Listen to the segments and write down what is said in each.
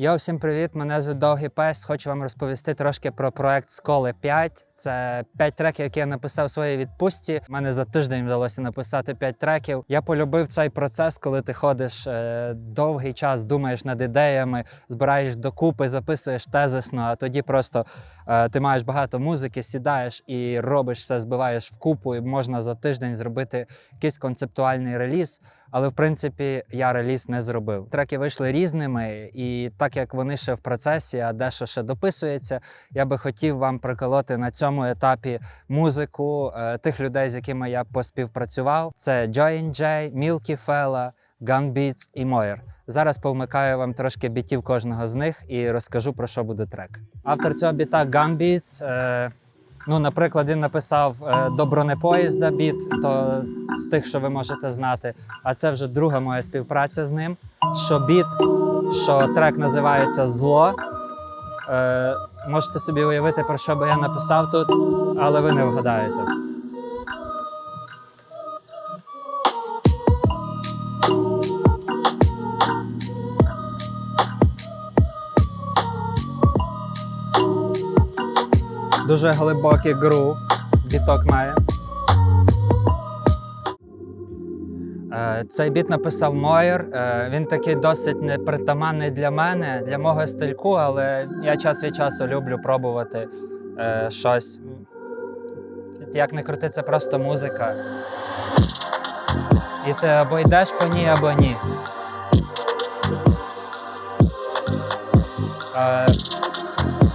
Йо, всім привіт! Мене звуть Довгий Пес. Хочу вам розповісти трошки про проект Сколи 5. Це 5 треків, які я написав у своїй відпустці. Мене за тиждень вдалося написати 5 треків. Я полюбив цей процес, коли ти ходиш е, довгий час, думаєш над ідеями, збираєш докупи, записуєш тезисно, а тоді просто е, ти маєш багато музики, сідаєш і робиш все, збиваєш вкупу, і можна за тиждень зробити якийсь концептуальний реліз. Але в принципі я реліз не зробив. Треки вийшли різними, і так як вони ще в процесі, а дещо ще дописується, я би хотів вам приколоти на цьому етапі музику е, тих людей, з якими я поспівпрацював. Це Joy J, Milky Fella, Gun і Moyer. Зараз повмикаю вам трошки бітів кожного з них і розкажу про що буде трек. Автор цього біта Gun. Е, Ну, наприклад, він написав Доброне поїзда біт, то з тих, що ви можете знати. А це вже друга моя співпраця з ним. Що біт, що трек називається Зло. Е, можете собі уявити, про що би я написав тут, але ви не вгадаєте. Дуже глибокий гру біток має. Е, Цей біт написав Мойер. Е, Він такий досить непритаманний для мене, для мого стильку, але я час від часу люблю пробувати е, щось. Як не крути, це просто музика. І ти або йдеш по ній, або ні.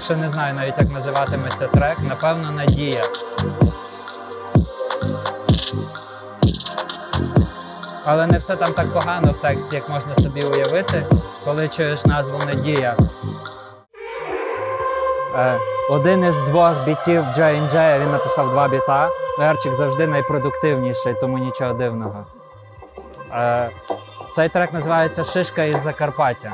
Ще не знаю навіть, як називатиметься трек. Напевно, Надія. Але не все там так погано в тексті, як можна собі уявити, коли чуєш назву Надія. Е, один із двох бітів J&J, він написав два біта. Ерчик завжди найпродуктивніший, тому нічого дивного. Е, цей трек називається Шишка із Закарпаття.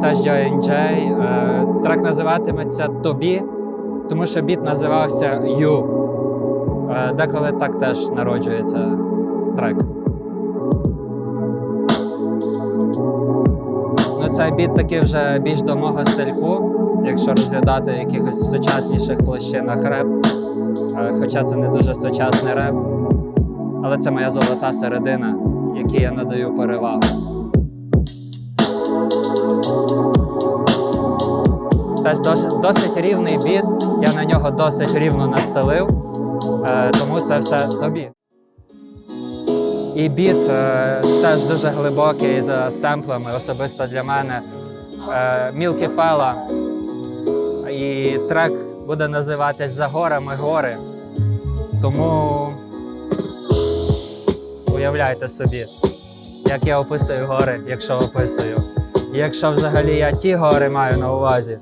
Теж J&J. Е, Трек називатиметься Тобі, тому що біт називався You. Е, Деколи так теж народжується трек. Ну, цей біт такий вже більш до мого стильку, якщо розглядати в якихось сучасніших площинах реп. Е, Хоча це не дуже сучасний реп. Але це моя золота середина, якій я надаю перевагу. Теж досить, рівний біт, я на нього досить рівно настелив, е, тому це все тобі. І біт е, теж дуже глибокий за семплами, особисто для мене. Е, Milky Fella. І трек буде називатись За горами гори. Тому уявляйте собі, як я описую гори, якщо описую. Якщо взагалі я ті гори маю на увазі.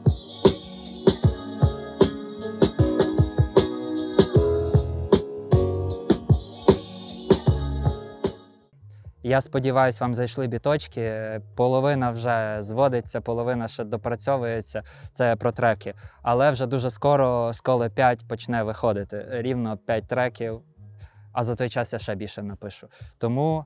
Я сподіваюся, вам зайшли біточки. Половина вже зводиться, половина ще допрацьовується. Це про треки. Але вже дуже скоро сколи 5 почне виходити. Рівно 5 треків, а за той час я ще більше напишу. Тому